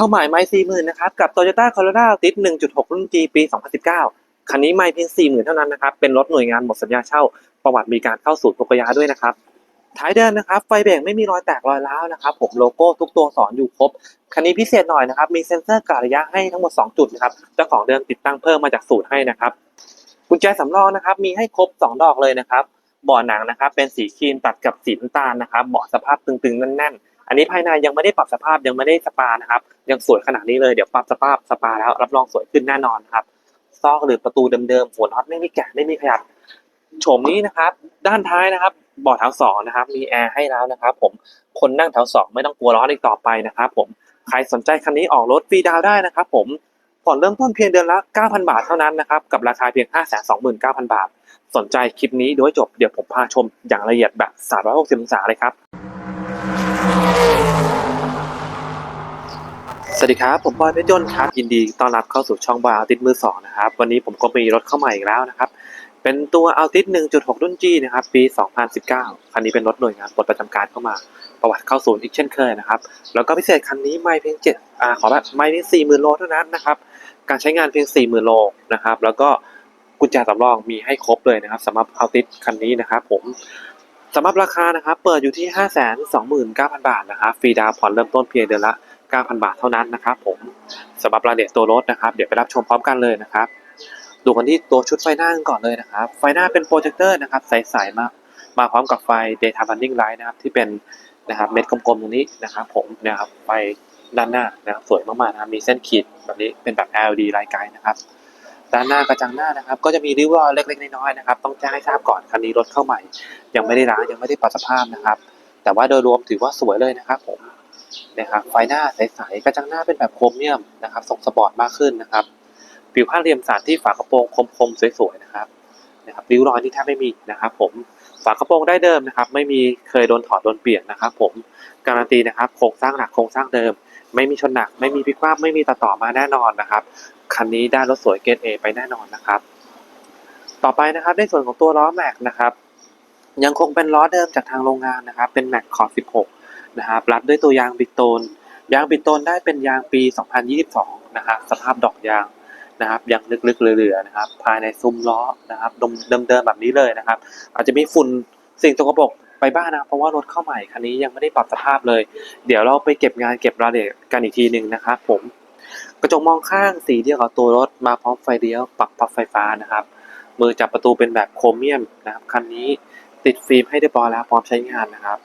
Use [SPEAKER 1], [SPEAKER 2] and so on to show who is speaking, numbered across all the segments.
[SPEAKER 1] เข้าหมายไม่สี่หมื่นนะครับกับ Toyota Corolla Altis 1.6 รุ่น G ปี 2019 คันนี้ไม่เพียงสี่หมื่นเท่านั้นนะครับ เป็นรถหน่วยงานหมดสัญญาเช่า ประวัติมีการเข้าสู่ทุกยาด้วยนะครับ ท้ายเดินนะครับ ไฟเบรกไม่มีรอยแตกรอยร้าวนะครับ ผมโลโก้ทุกตัวสอนอยู่ครบ คันนี้พิเศษหน่อยนะครับ มีเซ็นเซอร์กะระยะให้ทั้งหมด 2 จุดนะครับ เจ้าของเดิมติดตั้งเพิ่มมาจากสูตรให้นะครับ กุญแจสำรองนะครับ มีให้ครบ 2 ดอกเลยนะครับ เบาะหนังนะครับ เป็นสีครีมตัดกับสีน้ำตาลนะครับ เบาะสภาพตึงๆแน่นๆ อันนี้ภายในยังไม่ได้ปรับสภาพยังไม่ได้สปานะครับยังสวยขนาดนี้เลยเดี๋ยวปรับสภาพสปาแล้วรับรองสวยขึ้นแน่นอนครับซอกหรือประตูเดิมๆหัวน็อตไม่มีแกะไม่มีขยับโฉมนี้นะครับ ด้านท้ายนะครับเบาะแถวสองนะครับ มีแอร์ให้แล้วนะครับ ผมคนนั่งแถวสองไม่ต้องกลัวร้อนอีกต่อไปนะครับ ผมใครสนใจคันนี้ออกรถฟรีดาวได้นะครับ ผมผ่อนเริ่มต้นเพียงเดือนละ 9,000 บาทเท่านั้นนะครับกับราคาเพียง 529,000 บาท สนใจคลิปนี้โดยจบเดี๋ยวผมพาชมอย่างละเอียดแบบ 360 องศาเลยครับ สวัสดีครับ ผมบอยเพชรยนต์ครับ ยินดีต้อนรับเข้าสู่ช่องบอยอาติสมือสองนะครับ วันนี้ผมก็มีรถเข้ามาอีกแล้วนะครับ เป็นตัว Altis 1.6 รุ่น G นะครับ ปี 2019 คันนี้เป็นรถหน่วยงานปลดประจำการเข้ามา ประวัติเข้าศูนย์อีกเช่นเคยนะครับ แล้วก็พิเศษคันนี้ไม่เพียง7อ่าขอแบบไม่เพียง40,000 โลเท่านั้นนะครับ การใช้งานเพียง 40,000 โลนะครับ แล้วก็กุญแจสำรองมีให้ครบเลยนะครับสำหรับ Altis คันนี้นะครับผม สำหรับราคานะครับเปิดอยู่ที่ 529,000 บาทนะครับฟรีดาวน์ผ่อนเริ่มต้นเพียงเดือนละ 9,000 บาทเท่านั้นนะครับผมสำหรับรายละเอียดตัวรถนะครับ เดี๋ยวไปรับชมพร้อมกันเลยนะครับ ดูกันที่ตัวชุดไฟหน้ากันก่อนเลยนะครับ ไฟหน้าเป็นโปรเจคเตอร์นะครับใสๆมามาพร้อมกับไฟ daytime running light นะครับที่เป็นนะครับเม็ดกลมๆตรงนี้นะครับ ผมนะครับไฟด้านหน้านะครับสวยมากๆนะครับมีเส้นขีดแบบนี้เป็นแบบ LED ไลท์ไกด์นะครับ ด้านหน้ากระจังหน้านะครับ ก็จะมีริ้วรอยเล็กๆน้อยๆนะครับ ต้องแจ้งให้ทราบก่อนคันนี้รถเข้าใหม่ ยังไม่ได้ล้างยังไม่ได้ปรับสภาพนะครับ แต่ว่าโดยรวมถือว่าสวยเลยนะครับผมนะครับไฟหน้าใสๆกระจังหน้าเป็นแบบโครเมียมนะครับทรงสปอร์ตมากขึ้นนะครับผิวผ้าเรียมสารที่ฝากระโปรงคมๆสวยๆนะครับนะครับริ้วรอยที่แทบไม่มีนะครับผมฝากระโปรงได้เดิมนะครับ ไม่มีเคยโดนถอดโดนเปลี่ยนนะครับ ผมการันตีนะครับโครงสร้างหนักโครงสร้างเดิม ไม่มีชนหนัก ไม่มีพิกว่ำไม่มีตัดต่อมาแน่นอนนะครับ คันนี้ได้รถสวยเกรดเอไปแน่นอนนะครับ ต่อไปนะครับในส่วนของตัวล้อแม็กนะครับยังคงเป็นล้อเดิมจากทางโรงงานนะครับ เป็นแม็กขอบ16 นะครับรัดด้วยตัวยางบิดโตน ยางบิดโตนได้เป็นยางปี 2022 นะครับ สภาพดอกยางนะครับยังลึกๆเหลือๆนะครับ ภายในซุ้มล้อนะครับเดิมๆแบบนี้เลยนะครับ อาจจะมีฝุ่นสิ่งสกปรกไปบ้างนะเพราะว่ารถเข้าใหม่คันนี้ยังไม่ได้ปรับสภาพเลย เดี๋ยวเราไปเก็บงานเก็บรายละเอียดกันอีกทีหนึ่งนะครับผม กระจกมองข้างสีเดียวกับตัวรถมาพร้อมไฟเลี้ยวปรับปรับไฟฟ้านะครับ มือจับประตูเป็นแบบโครเมียมนะครับคันนี้ติดฟิล์มให้เรียบร้อยแล้วพร้อมใช้งานนะครับ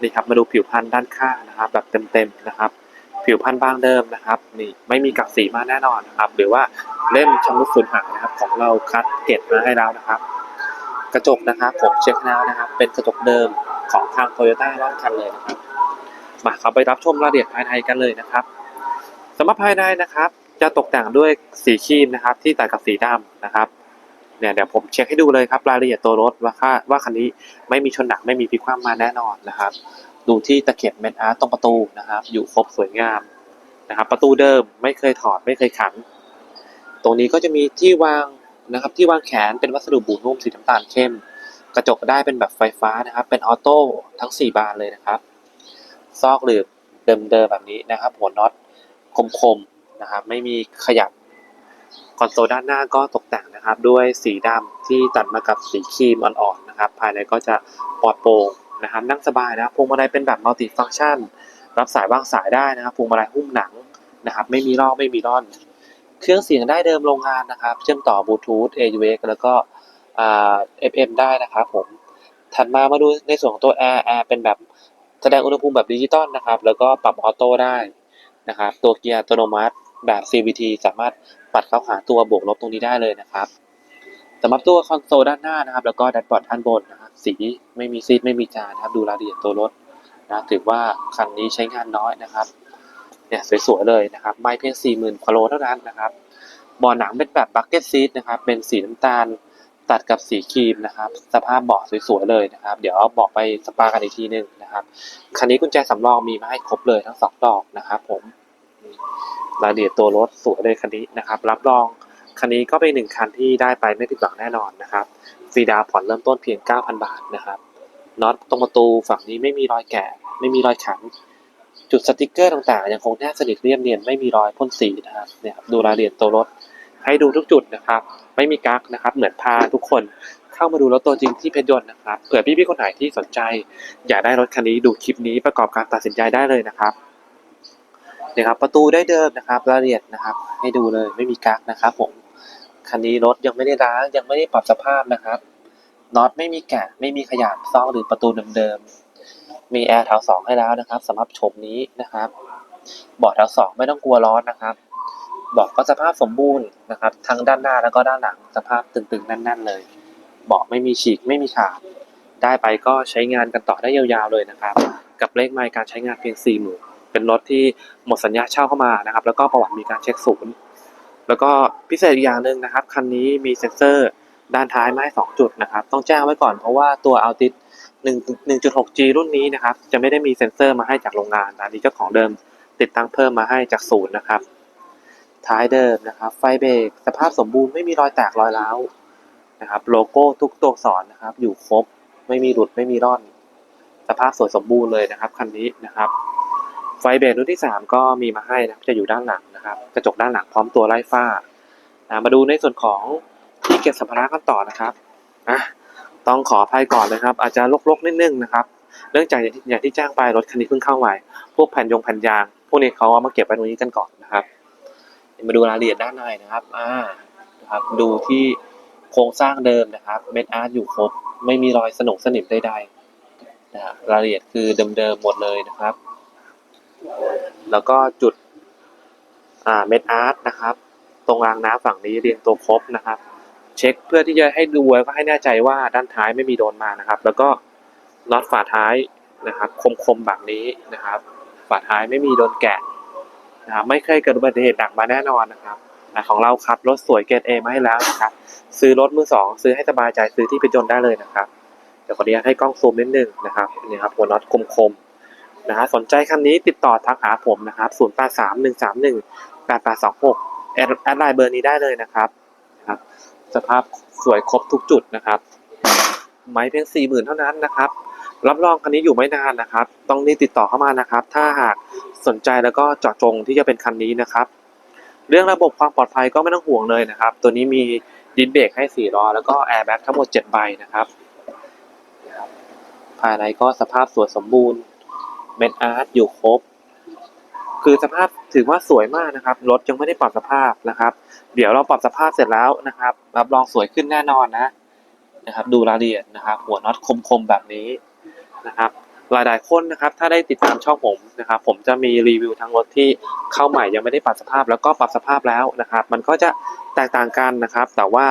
[SPEAKER 1] นี่ครับมาดูผิวพันธุ์ด้านข้างนะครับ แบบเต็มๆนะครับ ผิวพันธุ์บางเดิมนะครับนี่ไม่มีกัดสีมาแน่นอนนะครับ หรือว่าเล่มชำรุดสูญหายนะครับ ของเราคัดเกรดมาให้แล้วนะครับ กระจกนะครับผมเช็คแล้วนะครับ เป็นกระจกเดิมของทางโตโยต้ารอบคันเลยนะครับมาเข้าไปรับชมรายละเอียดภายในกันเลยนะครับ สำหรับภายในนะครับ จะตกแต่งด้วยสีครีมนะครับ ที่ตัดกับสีดำนะครับเนี่ยเดี๋ยวผมเช็คให้ดูเลยครับรายละเอียดตัวรถว่าค่าว่าคันนี้ไม่มีชนหนักไม่มีพลิกคว่ำมาแน่นอนนะครับ ดูที่ตะเข็บเม็ดอาร์ตตรงประตูนะครับ อยู่ครบสวยงามนะครับ ประตูเดิมไม่เคยถอดไม่เคยขันตรงนี้ก็จะมีที่วางนะครับ ที่วางแขนเป็นวัสดุบูนุ่มสีน้ำตาลเข้ม กระจกได้เป็นแบบไฟฟ้านะครับ เป็นออโต้ทั้ง 4 บานเลยนะครับ ซอกหลืบเดิมๆแบบนี้นะครับ หัวน็อต คมๆนะครับ ไม่มีขยับคอนโซลด้านหน้าก็ตกแต่งนะครับ ด้วยสีดำที่ตัดมากับสีครีมอ่อนๆนะครับ ภายในก็จะปลอดโปร่งนะครับ นั่งสบายนะครับพวงมาลัยเป็นแบบมัลติฟังก์ชัน รับสายวางสายได้นะครับพวงมาลัยหุ้มหนังนะครับ ไม่มีลอกไม่มีร่อน เครื่องเสียงได้เดิมโรงงานนะครับ เชื่อมต่อบลูทูธ AUX แล้วก็อ่า FM ได้นะครับผมถัดมามาดูในส่วนของตัว Air Air เป็นแบบแสดงอุณหภูมิแบบดิจิตอลนะครับ แล้วก็ปรับออโต้ได้ นะครับ ตัวเกียร์อัตโนมัติแบบ CVT สามารถปัดเข้าหาตัวบวกลบตรงนี้ได้เลยนะครับสำหรับตัวคอนโซลด้านหน้านะครับ แล้วก็แดชบอร์ดด้านบนนะครับสีไม่มีซีดไม่มีจานนะครับดูรายละเอียดตัวรถนะถือว่าคันนี้ใช้งานน้อยนะครับเนี่ยสวยๆเลยนะครับ ไม่เพียง 40,000กว่าโลเท่านั้นนะครับเบาะหนังเป็นแบบบักเก็ตซีทนะครับ เป็นสีน้ำตาลตัดกับสีครีมนะครับ สภาพเบาะสวยๆเลยนะครับ เดี๋ยวเอาเบอกไปสปากันอีกทีหนึง นะครับคันนี้กุญแจสำรองมีมาให้ครบเลยทั้งสองดอกนะครับ ผมรายละเอียดตัวรถสวยเลยคันนี้นะครับ รับรองคันนี้ก็เป็นหนึ่งคันที่ได้ไปไม่ผิดหวังแน่นอนนะครับฟรีดาวผ่อนเริ่มต้นเพียง 9,000 บาทนะครับน็อตตรงประตูฝั่งนี้ไม่มีรอยแกะไม่มีรอยขันจุดสติกเกอร์ต่างๆ ยังคงแนบสนิทเรียบเนียนไม่มีรอยพ่นสีนะครับเนี่ยครับดูรายละเอียดตัวรถให้ดูทุกจุดนะครับ ไม่มีกั๊กนะครับ เหมือนพาทุกคน เข้ามาดูรถตัวจริงที่เพชรยนต์นะครับเผื่อพี่ๆคนไหนที่สนใจ อยากได้รถคันนี้ดูคลิปนี้ประกอบการตัดสินใจได้เลยนะครับเนี่ยครับประตูได้เดิมนะครับรายละเอียดนะครับ ให้ดูเลยไม่มีกั๊กนะครับผมคันนี้รถยังไม่ได้ล้างยังไม่ได้ปรับสภาพนะครับน็อตไม่มีแกะไม่มีขยับซอกหรือประตูเดิมๆมีแอร์แถวสองให้แล้วนะครับสำหรับโฉมนี้นะครับบาะแถวสองไม่ต้องกลัวร้อนนะครับบาะก็สภาพสมบูรณ์นะครับ ทั้งด้านหน้าแล้วก็ด้านหลังสภาพตึงๆแน่นๆเลย เบาะไม่มีฉีกไม่มีขาด ได้ไปก็ใช้งานกันต่อได้ยาวๆเลยนะครับ กับเลขไมล์การใช้งานเพียง4ี่หมื่นเป็นรถที่หมดสัญญาเช่าเข้ามานะครับ แล้วก็ประวัติมีการเช็คศูนย์แล้วก็พิเศษอีกอย่างหนึ่งนะครับคันนี้มีเซ็นเซอร์ด้านท้ายมาให้สองจุดนะครับ ต้องแจ้งไว้ก่อนเพราะว่าตัว Altis 1.6G รุ่นนี้นะครับ จะไม่ได้มีเซ็นเซอร์มาให้จากโรงงานนะอันนี้เจ้าของเดิมติดตั้งเพิ่มมาให้จากศูนย์นะครับ ท้ายเดิมนะครับ ไฟเบรกสภาพสมบูรณ์ไม่มีรอยแตกรอยร้าว นะครับ โลโก้ทุกตัวอักษรนะครับ อยู่ครบไม่มีหลุดไม่มีร่อน สภาพสวยสมบูรณ์เลยนะครับคันนี้นะครับ ไฟเบรกรุ่นที่สามก็มีมาให้นะครับจะอยู่ด้านหลังนะครับ กระจกด้านหลังพร้อมตัวไล่ฝ้ามาดูในส่วนของที่เก็บสัมภาระกันต่อนะครับอะต้องขออภัยก่อนนะครับ อาจจะลกๆนิดนึงนะครับ เนื่องจากอย่างที่อย่างที่แจ้งไปรถคันนี้เพิ่งเข้าใหม่พวกแผ่นยงแผ่นยาง พวกนี้เขาเอามาเก็บไว้ตรงนี้กันก่อนนะครับ มาดูรายละเอียดด้านในนะครับ อ่า นะครับ ดูที่ โครงสร้างเดิมนะครับเม็ดอาร์ตอยู่ครบ ไม่มีรอยสนงสนิมใดๆนะรายละเอียดคือเดิมๆหมดเลยนะครับ แล้วก็จุดเม็ดอาร์ตนะครับ ตรงรางน้ำฝั่งนี้เรียงตัวครบนะครับ เช็คเพื่อที่จะให้ดูแล้วก็ให้แน่ใจว่าด้านท้ายไม่มีโดนมานะครับ แล้วก็น็อตฝาท้ายนะครับ คมๆแบบนี้นะครับ ฝาท้ายไม่มีโดนแกะนะครับไม่เคยเกิดอุบัติเหตุหนักมาแน่นอนนะครับ ของเราคัดรถสวยเกรดเอมาให้แล้วนะครับซื้อรถมือสองซื้อให้สบายใจซื้อที่เป็นยนต์ได้เลยนะครับเดี๋ยวขออนุญาตให้กล้องซูมนิดนึงนะครับนี่ครับหัวน็อตคมๆนะฮะสนใจคันนี้ติดต่อทักหาผมนะครับ0 8 3 1 3 1 8 8 2 6แอดแอดไลน์เบอร์นี้ได้เลยนะครับนะครับ สภาพสวยครบทุกจุดนะครับ ไม้เพียงสี่หมื่นเท่านั้นนะครับ รับรองคันนี้อยู่ไม่นานนะครับ ต้องรีบติดต่อเข้ามานะครับ ถ้าหากสนใจแล้วก็เจาะจงที่จะเป็นคันนี้นะครับ เรื่องระบบความปลอดภัยก็ไม่ต้องห่วงเลยนะครับ ตัวนี้มีดิสเบรกให้สี่ล้อแล้วก็แอร์แบ็กทั้งหมดเจ็ดใบนะครับ ภายในก็สภาพสวยสมบูรณ์เม็ดอาร์ตอยู่ครบ คือสภาพถือว่าสวยมากนะครับ รถยังไม่ได้ปรับสภาพนะครับ เดี๋ยวเราปรับสภาพเสร็จแล้วนะครับ รับรองสวยขึ้นแน่นอนนะนะครับ ดูรายละเอียดนะครับ หัวน็อตคมๆแบบนี้นะครับ หลายๆคนนะครับ ถ้าได้ติดตามช่องผมนะครับ ผมจะมีรีวิวทั้งรถที่เข้าใหม่ยังไม่ได้ปรับสภาพแล้วก็ปรับสภาพแล้วนะครับ มันก็จะแตกต่างกันนะครับ แต่ว่า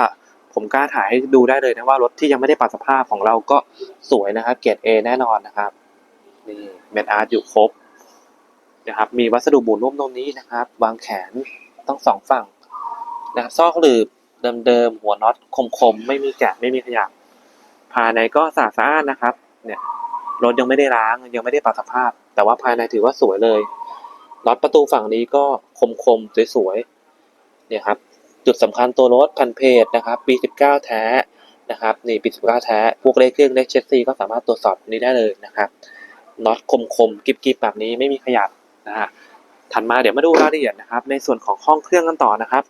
[SPEAKER 1] ผมกล้าถ่ายให้ดูได้เลยนะว่ารถที่ยังไม่ได้ปรับสภาพของเราก็สวยนะครับ เกรด A แน่นอนนะครับนี่เมทอาร์ตอยู่ครบนะครับ มีวัสดุบูนุ่มตรงนี้นะครับ วางแขนต้องสองฝั่งนะครับซอกหลืบเดิมๆหัวน็อตคมๆไม่มีแกะไม่มีขยับภายในก็สะอาดสะอ้านนะครับ เนี่ย รถยังไม่ได้ล้างยังไม่ได้ปรับสภาพ แต่ว่าภายในถือว่าสวยเลยน็อตประตูฝั่งนี้ก็คมๆสวยๆเนี่ยครับจุดสำคัญตัวรถพันเพจนะครับปี 19 แท้นะครับนี่ปี 19 แท้พวกเลขเครื่องเลขเชสซีก็สามารถตรวจสอบนี้ได้เลยนะครับน็อตคมๆกิบๆแบบนี้ไม่มีขยับนะฮะถัดมาเดี๋ยวมาดูรายละเอียดนะครับ ในส่วนของห้องเครื่องกันต่อนะครับ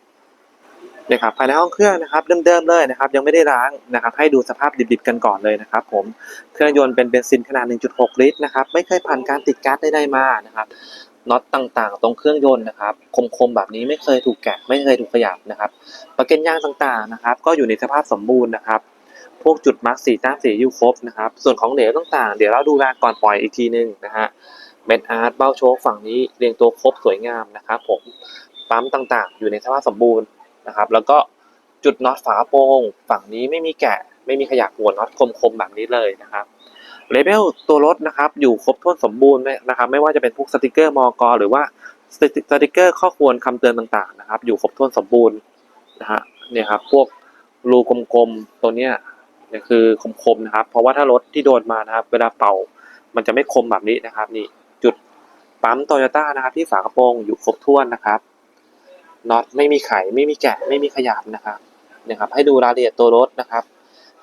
[SPEAKER 1] นี่ยครับภายในห้องเครื่องนะครับเดิมๆเลยนะครับยังไม่ได้ล้างนะครับให้ดูสภาพดิบๆกันก่อนเลยนะครับผมเครื่องยนต์เป็นเบนซินขนาด 1.6 ลิตรนะครับไม่เคยผ่านการติดก๊าซใดๆมานะครับน็อตต่างๆ ตรงเครื่องยนต์นะครับคมๆแบบนี้ไม่เคยถูกแกะไม่เคยถูกขยับนะครับประเก็นยางต่างๆนะครับก็อยู่ในสภาพสมบูรณ์นะครับพวกจุดมาร์กสีแต้มสีอยู่ครบนะครับส่วนของเหลวต่างๆ เดี๋ยวเราดูแลก่อนปล่อยอีกทีนึงนะฮะเบนอาร์ตเบ้าโชคฝั่งนี้เรียงตัวครบสวยงามนะครับผมปั๊มต่างๆ อยู่ในสภาพสมบูรณ์ นะครับ แล้วก็จุดน็อตฝาโปรงฝั่งนี้ไม่มีแกะ ไม่มีขยับหัวน็อตคมๆแบบนี้เลยนะครับเลเบลตัวรถนะครับ อยู่ครบถ้วนสมบูรณ์นะครับ ไม่ว่าจะเป็นพวกสติกเกอร์มอกหรือว่าสติสติกเกอร์ข้อควรคำเตือนต่างๆนะครับ อยู่ครบถ้วนสมบูรณ์นะฮะเนี่ยครับพวกรูกลมๆตัวเนี้ยเนี่ยคือคมๆนะครับ เพราะว่าถ้ารถที่โดนมานะครับ เวลาเป่ามันจะไม่คมแบบนี้นะครับ นี่จุดปั๊มโตโยต้านะครับ ที่ฝากระโปรงอยู่ครบถ้วนนะครับ น็อตไม่มีไขไม่มีแกะไม่มีขยับนะครับเนี่ยครับ ให้ดูรายละเอียดตัวรถนะครับ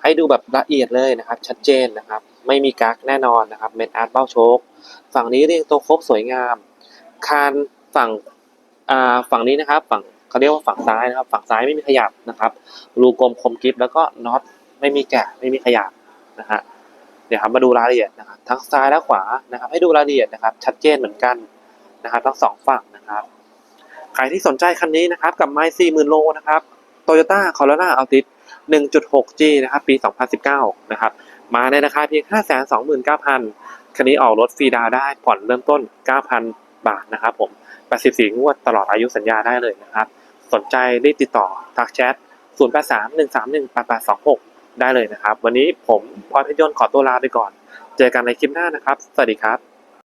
[SPEAKER 1] ให้ดูแบบละเอียดเลยนะครับ ชัดเจนนะครับ ไม่มีกักแน่นอนนะครับเมนอาร์ตเบ้าโชคฝั่งนี้เรียงตัวครบสวยงาม คานฝั่งอ่าฝั่งนี้นะครับ ฝั่งเขาเรียกว่าฝั่งซ้ายนะครับ ฝั่งซ้ายไม่มีขยับนะครับ รูกลมคมกริบแล้วก็น็อตไม่มีแกะไม่มีขยับนะฮะเดี๋ยวครับมาดูรายละเอียดนะครับทั้งซ้ายและขวานะครับ ให้ดูรายละเอียดนะครับ ชัดเจนเหมือนกันนะครับ ทั้งสองฝั่งนะครับ ใครที่สนใจคันนี้นะครับ กับไม้สี่หมื่นโลนะครับ Toyota Corolla Altis 1.6G นะครับ ปี 2019 นะครับ มาในราคาเพียง 529,000 คันนี้ออกรถฟรีดาวได้ผ่อนเริ่มต้น 9,000 บาทนะครับผม 84 งวดตลอดอายุสัญญาได้เลยนะครับ สนใจรีบติดต่อทักแชท 0831318826 ได้เลยนะครับ วันนี้ผมพลอยเพชรยนต์ขอตัวลาไปก่อน เจอกันในคลิปหน้านะครับ สวัสดีครับ